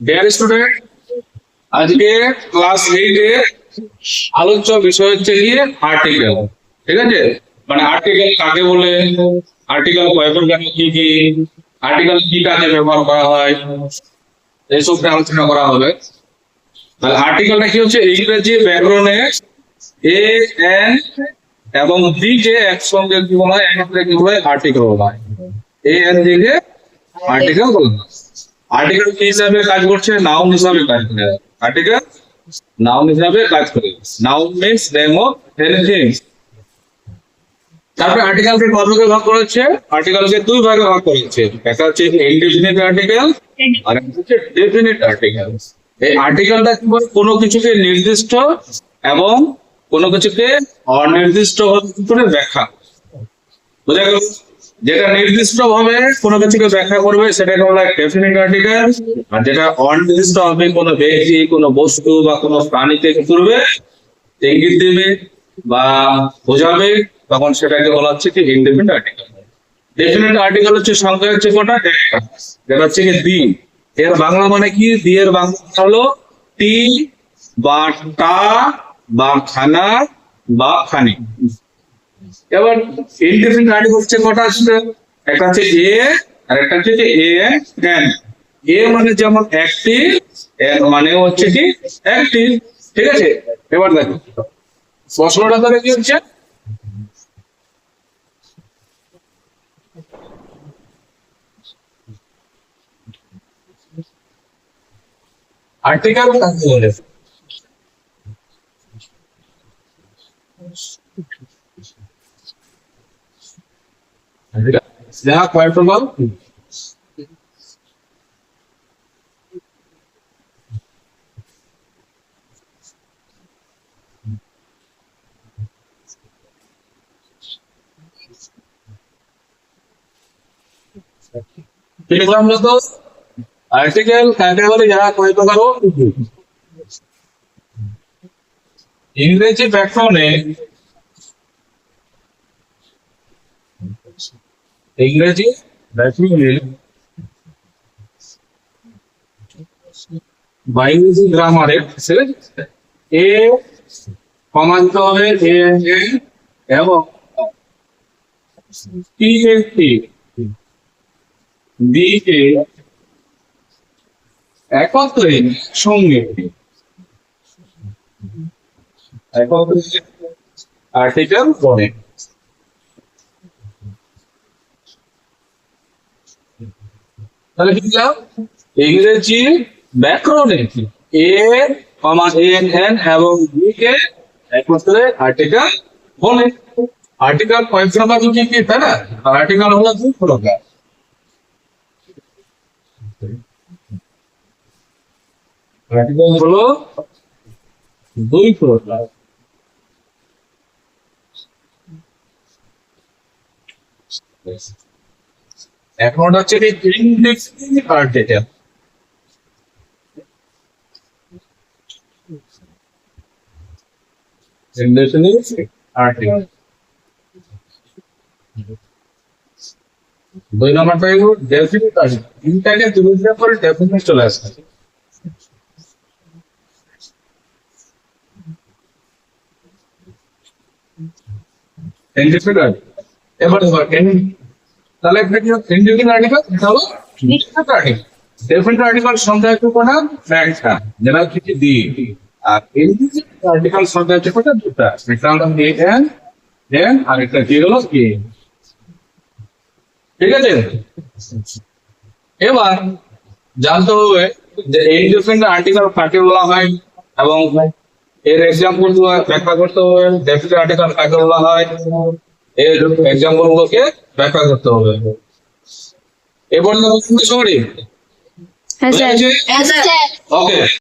Dear student আজকে class এইটে আলোচ্য বিষয় হচ্ছে গিয়ে আর্টিকেল ঠিক আছে? মানে আর্টিকেল কাকে বলে? আর্টিকেল কয় প্রকার, কি কি? আর্টিকেল কি কাজে ব্যবহার করা হয়? এইসব নিয়ে আলোচনা করা হবে। তাহলে আর্টিকেলটা কি হচ্ছে? ইংরেজি ব্যাকরণে এ এন এবং ডি কে একসঙ্গে কি বলা হয়? একসাথে কি বলা হয়? আর্টিকেল বলা হয়। এ এন ডি কে আর্টিকেল বলা হয়। আর্টিকেল কি হিসাবে কাজ করছে? নাউন হিসাবে কাজ করে। আর্টিকেল নাউন হিসাবে কাজ করে। Noun means name of anything তারপরে আর্টিকেলকে কত ভাগে ভাগ করা হচ্ছে? আর্টিকেলকে দুই ভাগে ভাগ করা হচ্ছে। একটা হচ্ছে ইনডিফিনিট আর্টিকেল আর একটা হচ্ছে ডেফিনিট আর্টিকেল এই আর্টিকেলটা কি বলে? কোনো কিছুকে নির্দিষ্ট এবং কোনো কিছুকে অনির্দিষ্ট করে ব্যাখ্যা। বোঝা গেল? যেটা নির্দিষ্ট ভাবে কোনো কিছুকে ব্যাখ্যা করবে সেটাকে বলা হয় আর্টিকেল আর যেটা অনির্দিষ্ট ভাবে কোনো ব্যক্তি, কোনো বস্তু বা কোনো প্রাণীকে কি করবে ইঙ্গিত দেবে বা বোঝাবে, তখন সেটাকে বলা হচ্ছে কি ইনডেফিনিট আর্টিকেল ডেফিনিট আর্টিকেল হচ্ছে সংখ্যা হচ্ছে কোনটা যেটা হচ্ছে কি দি এর বাংলা মানে কি? দি এর বাংলা হলো টি বা টা বা খানা বা খানি। এবার ইনডিফিনিট আর্টিকেল হচ্ছে কটা আসছে একটা হচ্ছে এ আর একটা হচ্ছে এ এন এ মানে যেমন একটি এন মানে হচ্ছে কি একটি ঠিক আছে? এবার দেখো, প্রশ্নটা তাহলে কি হচ্ছে? আর্টিকেল যাহা কয় প্রকার কি লিখলাম তো আর্টিকেল কাকে বলে যাহা কয় প্রকার ও ইংরেজি ব্যাকরণে ইংরেজি? বা ইংরেজি গ্রামারে এ কমা দিতে হবে এ এবং একত্রে সঙ্গে। একত্রে আর্টিকেল বলে তাহলে কি দিলাম? ইংরেজি ব্যাকরণে এ কমা এন এন এবং বি কে একত্রে আর্টিকেল বলে। আর্টিকেল কয়েক প্রকার কি কি, তাই না? আর্টিকেল হলো দুই প্রকার আর্টিকেল হলো দুই প্রকার। এখন হচ্ছে কি ইনডিফিনিট আর্টিকেল ইনডিফিনিট আর্টিকেল দুই নম্বরটা হলো ডেফিনিট আর্টিকেল তিনটাকে তুমি করে ডেফিনিট চলে আসবে। ইনডিফিনিট আর্টিকেল এবার এবার তাহলে একটা কি ইন্ডিভিজুয়াল আর্টিকেল এটা হলো ডেফিনিট আর্টিকেল ডেফিনিট আর্টিকেল সংখ্যা একটু কোনা একটা যেটা হচ্ছে কি দি আর ইন্ডিভিজুয়াল আর্টিকেল সংখ্যা হচ্ছে কোটা? দুটা। একটা হলো এ এন এন আর একটা কি হলো কি ঠিক আছে? এবার, জানতে হবে যে ডিফারেন্ট আর্টিকেল কাকে বলা হয় এবং এর এক্সাম্পল ব্যাখ্যা করতে হবে। ডেফিনিট আর্টিকেল কাকে বলা হয়? এর এক্সাম্পল গুলোকে ব্যাখ্যা করতে হবে। এবার সরি বুঝতে সরি ওকে